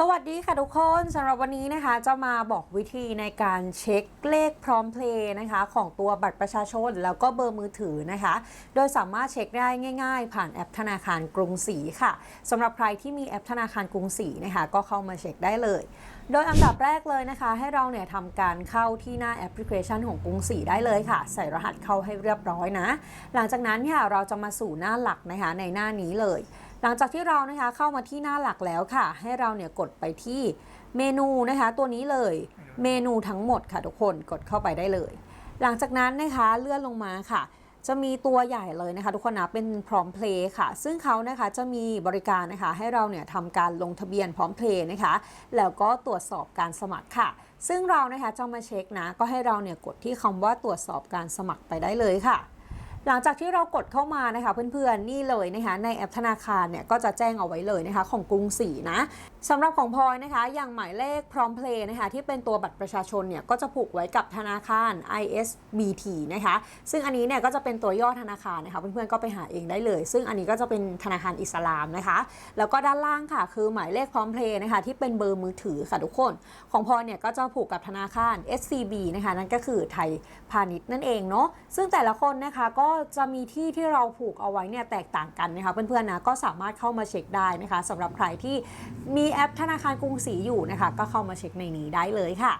สวัสดีค่ะทุกคนสำหรับวันนี้นะคะ จะมาบอกวิธีในการเช็คเลขพร้อมเพลย์นะคะ ของตัวบัตรประชาชนแล้วก็เบอร์มือถือนะคะ โดยสามารถเช็คได้ง่าย ๆ ผ่านแอปธนาคารกรุงศรีค่ะสำหรับใครที่มีแอปธนาคารกรุงศรีนะคะ ก็เข้ามาเช็คได้เลย โดยอันดับแรกเลยนะคะ ให้เราเนี่ยทำการเข้าที่หน้าแอปพลิเคชันของกรุงศรีได้เลยค่ะ ใส่รหัสเข้าให้เรียบร้อยนะ หลังจากนั้นค่ะเราจะมาสู่หน้าหลักนะคะในหน้านี้เลย หลังจากที่เรานะคะเข้ามาที่หน้าหลักแล้วค่ะ ให้เราเนี่ยกดไปที่เมนูนะคะตัวนี้เลยเมนูทั้งหมดค่ะทุกคนกดเข้าไปได้เลย หลังจากนั้นนะคะเลื่อนลงมาค่ะ จะมีตัวใหญ่เลยนะคะ ทุกคนนะเป็นพร้อมเพลย์ค่ะ ซึ่งเขานะคะจะมีบริการนะคะ ให้เราเนี่ยทำการลงทะเบียนพร้อมเพลย์นะคะ แล้วก็ตรวจสอบการสมัครค่ะ ซึ่งเรานะคะจะมาเช็คนะก็ให้เราเนี่ยกดที่คำว่าตรวจสอบการสมัครไปได้เลยค่ะ หลังจากที่เรากดเข้ามานะคะเพื่อนๆนี่เลยนะคะในแอปธนาคารเนี่ยก็จะแจ้งเอาไว้เลยนะคะของกรุงศรีนะสำหรับของพลอยนะคะอย่างหมายเลขพร้อมเพลย์นะคะที่เป็นตัวบัตรประชาชนเนี่ยก็จะผูกไว้กับธนาคาร ISBT นะคะซึ่งอันนี้เนี่ยก็จะเป็นตัวย่อธนาคารนะคะเพื่อนๆก็ไปหาเองได้เลย ซึ่งอันนี้ก็จะเป็นธนาคารอิสลามนะคะแล้วก็ด้านล่างค่ะ คือหมายเลขพร้อมเพลย์นะคะที่เป็นเบอร์มือถือค่ะทุกคน ของพลอยเนี่ยก็จะผูกกับธนาคาร SCB นะคะนั่นก็คือไทยพาณิชย์นั่นเองเนาะซึ่งแต่ละคนนะคะก็จะมีที่ที่เราผูกเอาไว้เนี่ยแตกต่างกันนะคะเพื่อนๆนะก็สามารถเข้ามาเช็คได้นะคะสำหรับใครที่มีแอปธนาคารกรุงศรีอยู่นะคะก็เข้ามาเช็คในนี้ได้เลยค่ะ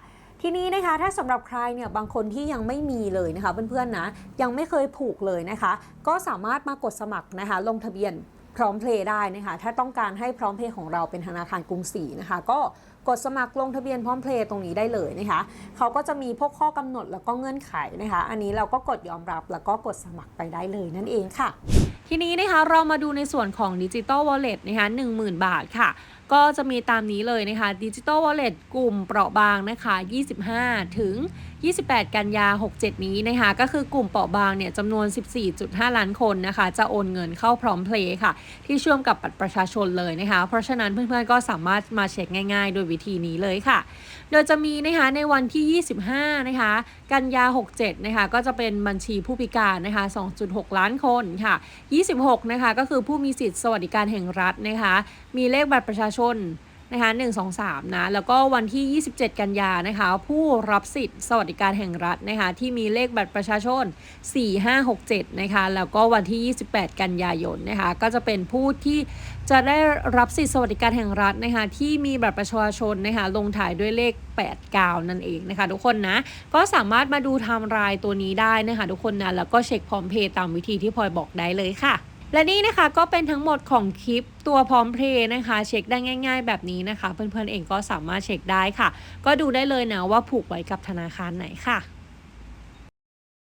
ทีนี้นะคะถ้าสำหรับใครเนี่ยบางคนที่ยังไม่มีเลยนะคะเพื่อนๆนะยังไม่เคยผูกเลยนะคะ ก็สามารถมากดสมัครนะคะลงทะเบียน พร้อมเพลย์ได้นะคะถ้าต้องการให้พร้อมเพลย์ของเราเป็นธนาคารกรุงศรีนะคะก็กดสมัครลงทะเบียนพร้อมเพลย์ตรงนี้ได้เลยนะคะเขาก็จะมีพวกข้อกำหนดแล้วก็เงื่อนไขนะคะ อันนี้เราก็กดยอมรับแล้วก็กดสมัครไปได้เลยนั่นเองค่ะ ทีนี้นะคะเรามาดูในส่วนของดิจิตอลวอลเล็ตนะคะหนึ่งหมื่นบาทค่ะ ก็จะมีตามนี้เลยนะคะดิจิ t a ลวอลเล็ตกลุ่มเปราะบางนะคะ 25 ถึง 28 กันยา 67 นี้นะคะ ก็คือกลุ่มเปราะบางเนี่ยจำนวน 14.5 ล้านคนนะคะ จะโอนเงินเข้าพร้อมเพลย์ค่ะ ที่เชื่อมกับบัตรประชาชนเลยนะคะ เพราะฉะนั้นเพื่อนๆก็สามารถมาเช็คง่ายๆ โดยวิธีนี้เลยค่ะ โดยจะมีนะคะในวันที่ 25 นะคะ กันยา 67 นะคะ ก็จะเป็นบัญชีผู้พิการนะคะ 2.6 ล้านคนค่ะ 26 นะคะ ก็คือผู้มีสิทธิ์สวัสดิการแห่งรัฐนะคะ มีเลขบัตรประชาชนนะคะ1 2 3นะ แล้วก็วันที่ 27 กันยานะคะ ผู้รับสิทธิ์สวัสดิการแห่งรัฐนะคะ ที่มีเลขบัตรประชาชน 4567 นะคะ แล้วก็วันที่ 28 กันยายนนะคะ ก็จะเป็นผู้ที่จะได้รับสิทธิสวัสดิการแห่งรัฐนะคะ ที่มีบัตรประชาชนนะคะ ลงถ่ายด้วยเลข 89 นั่นเองนะคะ ทุกคนนะ ก็สามารถมาดูไทม์ไลน์ตัวนี้ได้นะคะ ทุกคนนะ แล้วก็เช็คพร้อมเพย์ตามวิธีที่พลอยบอกได้เลยค่ะ และนี่นะคะก็เป็นทั้งหมดของคลิปตัวพร้อมเพลย์นะคะ เช็คได้ง่าย ๆ แบบนี้นะคะ เพื่อนๆเองก็สามารถเช็คได้ค่ะ ก็ดูได้เลยนะว่าผูกไว้กับธนาคารไหนค่ะ